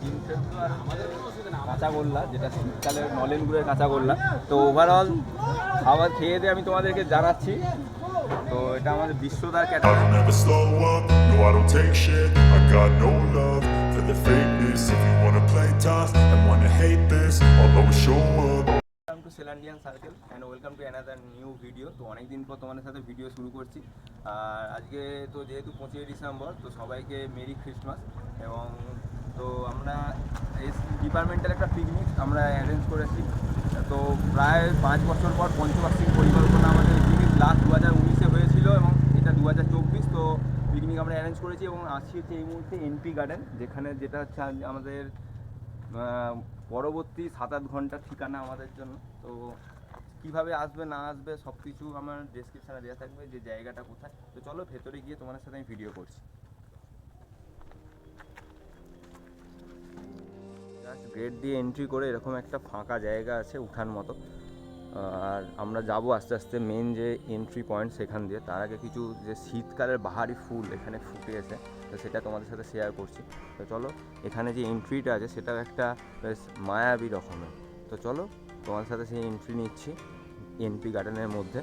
ডিম সেদ্ধ আর আমাদের কাঁচা গোল্লা যেটা শীতকালের নলেন গুড়ের কাঁচা গোল্লা তো ওভারঅল খাবার খেয়ে দিয়ে আমি তোমাদেরকে জানাচ্ছি। তো এটা আমাদের বিশ্বদার category. Two সেলান্ডিয়ান circle and welcome to another new video তো অনেকদিন পর তোমাদের সাথে ভিডিও শুরু করছি। আর আজকে তো যেহেতু পঁচিশে ডিসেম্বর তো সবাইকে মেরি ক্রিসমাস এবং তো আমরা ডিপার্টমেন্টাল একটা পিকনিক আমরা অ্যারেঞ্জ করেছি। তো প্রায় পাঁচ বছর পর পঞ্চবার্ষিক পরিকল্পনা আমাদের পিকনিক লাস্ট দু হাজার উনিশে হয়েছিল এবং এটা দু হাজার চব্বিশ, তো পিকনিক আমরা অ্যারেঞ্জ করেছি এবং আসছি হচ্ছে এই মুহূর্তে এনপি গার্ডেন যেখানে যেটা হচ্ছে আমাদের পরবর্তী সাত আট ঘণ্টার ঠিকানা আমাদের জন্য। তো কীভাবে আসবে, না আসবে সব কিছু আমার ডেসক্রিপশানে দেওয়া থাকবে যে জায়গাটা কোথায়। তো চলো ভেতরে গিয়ে তোমাদের সাথে আমি ভিডিও করছি। জাস্ট গেট দিয়ে এন্ট্রি করে এরকম একটা ফাঁকা জায়গা আছে উঠান মতো। আর আমরা যাব আস্তে আস্তে মেন যে এন্ট্রি পয়েন্ট সেখান দিয়ে। তার আগে কিছু যে শীতকালের বাহারি ফুল এখানে ফুটে আছে তো সেটা তোমাদের সাথে শেয়ার করছি। তো চলো, এখানে যে এন্ট্রিটা আছে সেটাও একটা বেশ মায়াবী রকমের। তো চলো, তোমাদের সাথে সেই এন্ট্রি নিচ্ছি এনপি গার্ডেনের মধ্যে।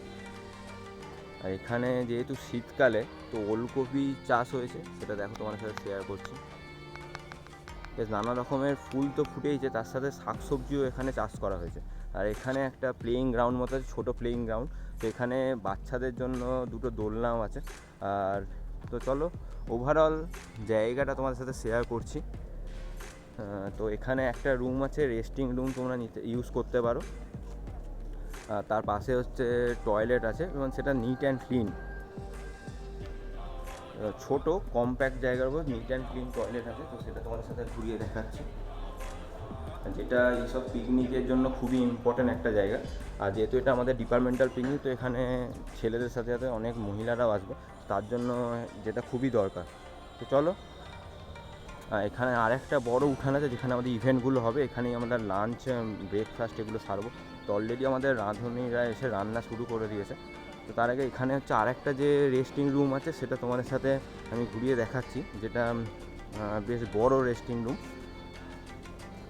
আর এখানে যেহেতু শীতকালে, তো ওলকপি চাষ হয়েছে, সেটা দেখো তোমাদের সাথে শেয়ার করছি। বেশ, নানা রকমের ফুল তো ফুটেইছে তার সাথে শাকসবজিও এখানে চাষ করা হয়েছে। আর এখানে একটা প্লেয়িং গ্রাউন্ড মতো আছে, ছোটো প্লেয়িং গ্রাউন্ড তো এখানে বাচ্চাদের জন্য দুটো দোলনাও আছে। আর তো চলো ওভারঅল জায়গাটা তোমাদের সাথে শেয়ার করছি। তো এখানে একটা রুম আছে রেস্টিং রুম তোমরা নিতে ইউজ করতে পারো। তার পাশে হচ্ছে টয়লেট আছে এবং সেটা নিট অ্যান্ড ক্লিন ছোট কম্প্যাক্ট জায়গার উপর নিট অ্যান্ড ক্লিন টয়লেট আছে, তো সেটা তোমাদের সাথে ঘুরিয়ে দেখাচ্ছি। যেটা এইসব পিকনিকের জন্য খুবই ইম্পর্ট্যান্ট একটা জায়গা। আর যেহেতু এটা আমাদের ডিপার্টমেন্টাল পিকনিক তো এখানে ছেলেদের সাথে সাথে অনেক মহিলারাও আসবে, তার জন্য যেটা খুবই দরকার। তো চলো আর এখানে আরেকটা বড় উঠান আছে, যেখানে আমাদের ইভেন্টগুলো হবে। এখানেই আমরা লাঞ্চ ব্রেকফাস্ট এগুলো সারবো। তো অলরেডি আমাদের রাঁধুনিরা এসে রান্না শুরু করে দিয়েছে। তো তার আগে এখানে হচ্ছে আরেকটা যে রেস্টিং রুম আছে, সেটা তোমাদের সাথে আমি ঘুরিয়ে দেখাচ্ছি, যেটা বেশ বড় রেস্টিং রুম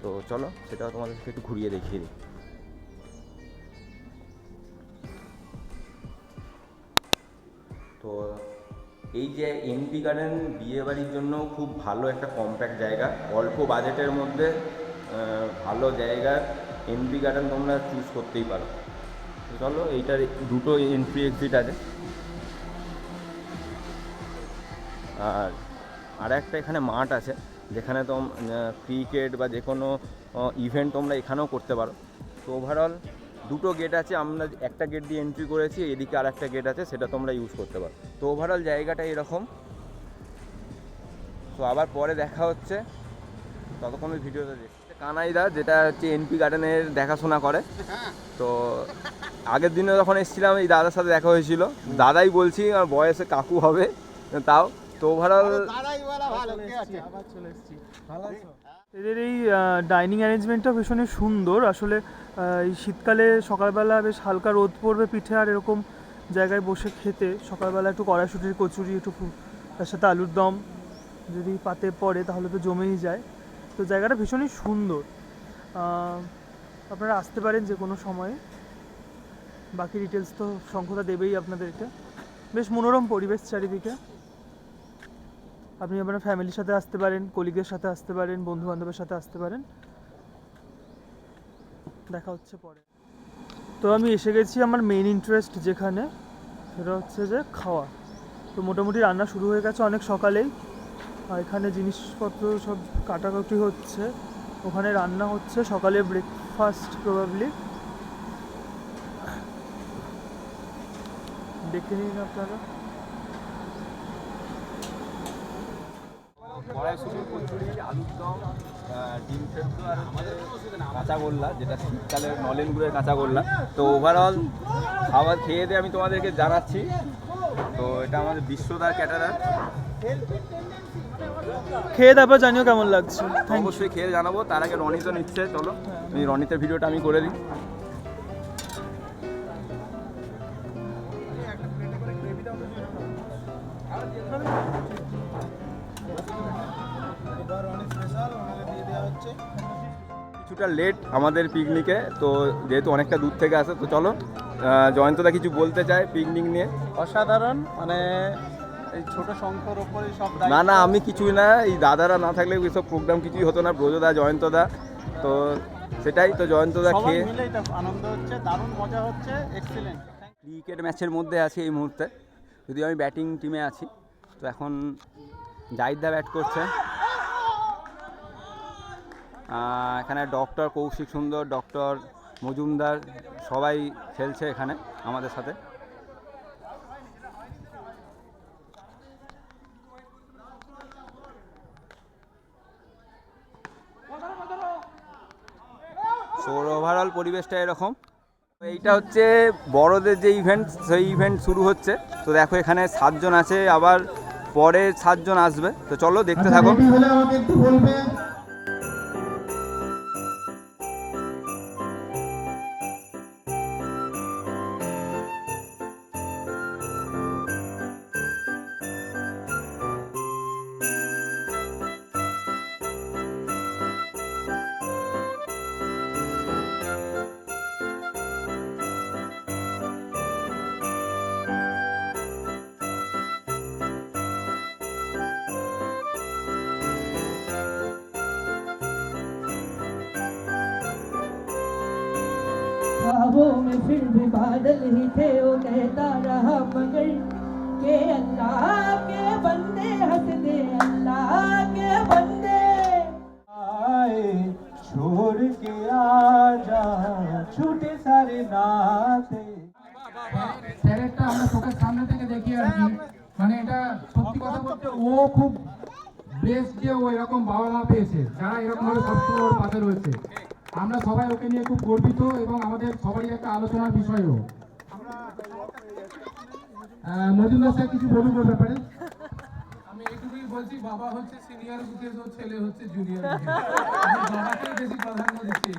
তো চলো, সেটাও তোমাদেরকে একটু ঘুরিয়ে দেখিয়ে দিই। তো এই যে এমপি গার্ডেন বিয়ে বাড়ির জন্য খুব ভালো একটা কম্প্যাক্ট জায়গা। অল্প বাজেটের মধ্যে ভালো জায়গা এমপি গার্ডেন তোমরা চুজ করতেই পারো। চলো, এইটার দুটো এন্ট্রি এক্সিট আছে। আর আর একটা এখানে মাঠ আছে, যেখানে তোম ক্রিকেট বা যে কোনো ইভেন্ট তোমরা এখানেও করতে পারো। তো ওভারঅল দুটো গেট আছে, আমরা একটা গেট দিয়ে এন্ট্রি করেছি, এদিকে আর একটা গেট আছে, সেটা তোমরা ইউজ করতে পারো। তো ওভারঅল জায়গাটা এরকম। তো আবার পরে দেখা হচ্ছে। ততক্ষণ ওই ভিডিওটা দেখতে কানাইদা যেটা হচ্ছে এনপি গার্ডেনের দেখাশোনা করে। তো আগের দিনে যখন এসেছিলাম এই দাদার সাথে দেখা হয়েছিল। দাদাই বলছি আমার বয়সে কাকু হবে তাও। তো ওভারঅল এদের এই ডাইনিং অ্যারেঞ্জমেন্টটা ভীষণই সুন্দর। আসলে এই শীতকালে সকালবেলা বেশ হালকা রোদ পড়বে পিঠে আর এরকম জায়গায় বসে খেতে। সকালবেলা একটু কড়াইশুটির কচুরি একটু তার সাথে আলুর দম। যদি পাতে পড়ে তাহলে তো জমেই যায়। তো জায়গাটা ভীষণই সুন্দর। আপনারা আসতে পারেন যে কোনো সময়ে। বাকি ডিটেলস তো শঙ্খতা দেবেই আপনাদেরকে। বেশ মনোরম পরিবেশ চারিদিকে। আপনি আপনার ফ্যামিলির সাথে আসতে পারেন কলিগের সাথে আসতে পারেন বন্ধু বান্ধবের সাথে আসতে পারেন। দেখা হচ্ছে পরে। তো আমি এসে গেছি আমার মেইন ইন্টারেস্ট যেখানে, সেটা হচ্ছে যে খাওয়া। তো মোটামুটি রান্না শুরু হয়ে গেছে অনেক সকালেই। এখানে জিনিসপত্র সব কাটাকাটি হচ্ছে। ওখানে রান্না হচ্ছে সকালে ব্রেকফাস্ট প্রবাবলি দেখে নিন আপনারা। আলুর দম আহ, ডিম সেদ্ধ আর আমাদের কাঁচা যেটা শীতকালের নলেন গুড়ের কাঁচা গোল্লা। তো ওভারঅল খাবার খেয়ে দিয়ে আমি তোমাদেরকে জানাচ্ছি। তো এটা আমাদের বিশ্বদার ক্যাটারার। খেয়ে তারপর জানিও কেমন লাগছে। অবশ্যই খেয়ে জানাব তার আগে রনি তো নিচ্ছে চলো। এই রনিতের ভিডিওটা আমি করে দিই। কিছুটা লেট আমাদের পিকনিকে তো যেহেতু অনেকটা দূর থেকে আসে তো চলো আহ, জয়ন্তদা কিছু বলতে চায় পিকনিক নিয়ে। অসাধারণ মানে এই ছোট সব না না আমি কিছুই না এই দাদারা না থাকলে এসব প্রোগ্রাম কিছুই হতো না ব্রজদা জয়ন্তদা তো সেটাই তো জয়ন্তদা খেয়ে। আনন্দ হচ্ছে দারুণ মজা হচ্ছে এক্সিলেন্ট ক্রিকেট ম্যাচের মধ্যে আছি এই মুহূর্তে যদিও আমি ব্যাটিং টিমে আছি তো এখন জাহিদদা ব্যাট করছে। এখানে ডক্টর কৌশিক সুন্দর ডক্টর মজুমদার সবাই খেলছে এখানে আমাদের সাথে। সো ওভারঅল পরিবেশটা এরকম। এইটা হচ্ছে বড়দের যে ইভেন্ট সেই ইভেন্ট শুরু হচ্ছে। তো দেখো এখানে সাতজন আছে আবার পরে সাতজন আসবে। তো চলো দেখতে থাকো। আমাকে একটু বলবে ख्वाबों में फिर भी बादल ही थे वो कहता रहा मगर के अल्लाह के बंदे हंस दे अल्लाह के बंदे छोड़ के आजा छूटे सारे नाते স্যারেরটা আমরা চোখের সামনে থেকে দেখি আর কি মানে এটা সত্যি কথা বলতে ও খুব বেস্ট যে ও এরকম বাবা মা পেয়েছে যারা এরকম ভাবে সবসময় ওর পাশে রয়েছে আমরা সবাই ওকে নিয়ে খুব গর্বিত এবং আমাদের সবারই একটা আলোচনার বিষয়ও। মজুমদার স্যার, কিছু বলুন ওর ব্যাপারে। আমি এইটুকুই বলছি, বাবা হচ্ছে সিনিয়র বুকেস ছেলে হচ্ছে জুনিয়র বাবাকেই বেশি প্রাধান্য দিচ্ছি।